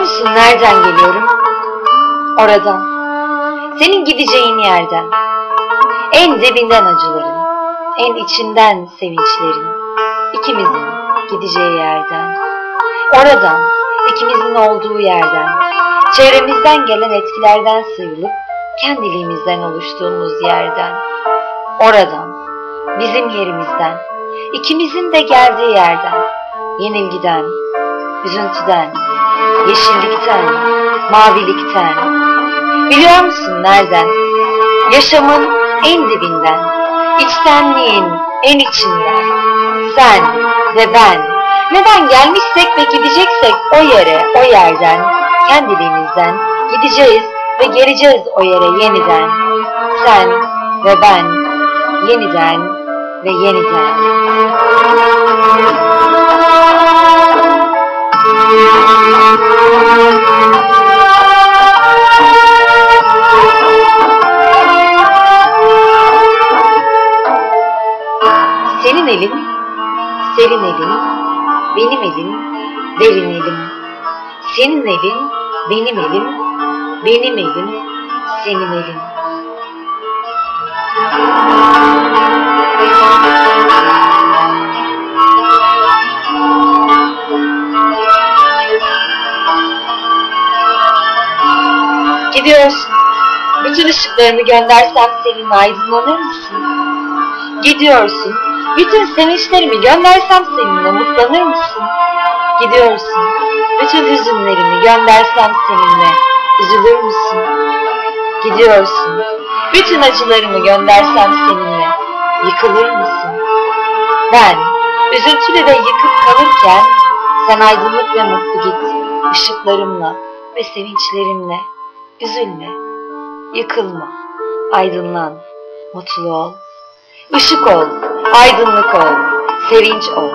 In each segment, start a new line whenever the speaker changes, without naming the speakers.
musun nereden geliyorum? Oradan. Senin gideceğin yerden. En dibinden acıların, en içinden sevinçlerin. ikimizin gideceği yerden. Oradan, ikimizin olduğu yerden. Çevremizden gelen etkilerden sıyrılıp kendiliğimizden oluştuğumuz yerden. Oradan, bizim yerimizden, ikimizin de geldiği yerden, yenilgiden, üzüntüden, yeşillikten, mavilikten. Biliyor musun nereden? Yaşamın en dibinden, içtenliğin en içinden. Sen ve ben. Neden gelmişsek ve gideceksek o yere, o yerden, kendiliğimizden gideceğiz ve geleceğiz o yere yeniden. Sen ve ben, yeniden ve yeniden. Senin elin, serin elin, benim elim, derin elim. Senin elin, benim elim, benim elim, senin elin. Gidiyorsun. Bütün ışıklarımı göndersem seninle aydınlanır mısın? Gidiyorsun. Bütün sevinçlerimi göndersem seninle mutlanır mısın? Gidiyorsun. Bütün hüzünlerimi göndersem seninle üzülür müsün? Gidiyorsun. Bütün acılarımı göndersem seninle yıkılır mısın? Ben üzüntülü ve yıkık kalırken sen aydınlık ve mutlu git ışıklarımla ve sevinçlerimle. Üzülme, yıkılma, aydınlan, mutlu ol. Işık ol, aydınlık ol, sevinç ol,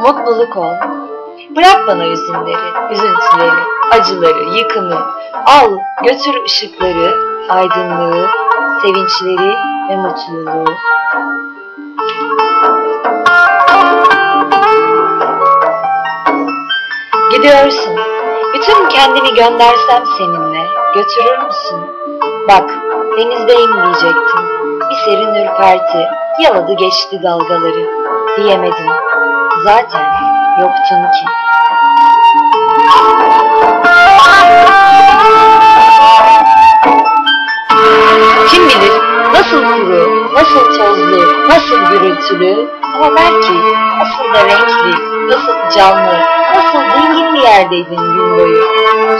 mutluluk ol. Bırak bana üzümleri, üzüntüleri, acıları, yıkımı. Al, götür ışıkları, aydınlığı, sevinçleri ve mutluluğu. Gidiyorsun. Bütün kendini göndersem seninle götürür müsün? Bak denizdeyim diyecektim. Bir serin ürperti yaladı geçti dalgaları. Diyemedim. Zaten yoktun ki. Kim bilir nasıl kuru, nasıl tozlu, nasıl gürültülü ama belki nasıl da renkli, nasıl canlı, yerdeydin gün boyu.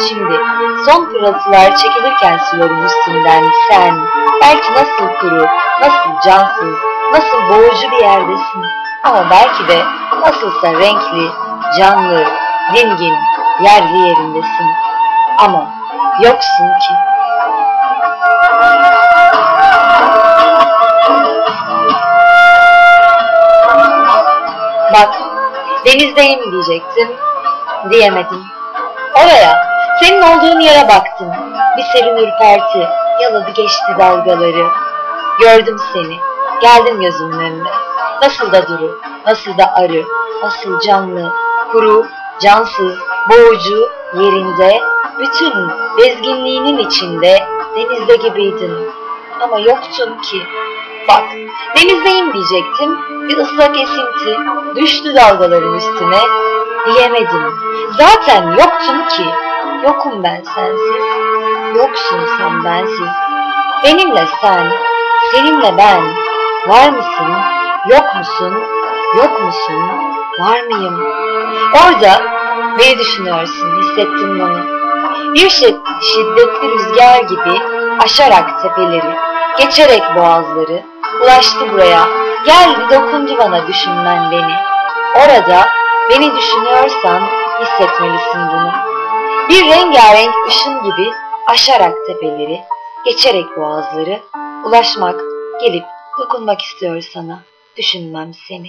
Şimdi son pırıltılar çekilirken suların üstünden sen belki nasıl kuru, nasıl cansız, nasıl boğucu bir yerdesin. Ama belki de nasılsa renkli, canlı, dingin, yerli yerindesin. Ama yoksun ki. Bak, denizdeyim diyecektim, diyemedim. Oraya, senin olduğun yere baktım. Bir serin ürperti, yaladı geçti dalgaları. Gördüm seni, geldin gözümün önüne. Nasıl da duru, nasıl da arı, nasıl canlı, kuru, cansız, boğucu, yerinde, bütün bezginliğinin içinde denizde gibiydin. Ama yoktun ki. Bak, denizdeyim diyecektim. Bir ıslak esinti düştü dalgaların üstüne. Diyemedim. Zaten yoktun ki. Yokum ben sensiz. Yoksun sen bensiz. Benimle sen, seninle ben. Var mısın? Yok musun? Yok musun? Var mıyım? Orada beni düşünüyorsun, hissettin bunu. Bir şiddetli rüzgar gibi aşarak tepeleri, geçerek boğazları, ulaştı buraya. Geldi dokundu bana düşünmen beni. Orada beni düşünüyorsan hissetmelisin bunu. Bir rengarenk ışın gibi aşarak tepeleri, geçerek boğazları, ulaşmak, gelip dokunmak istiyor sana. Düşünmem seni.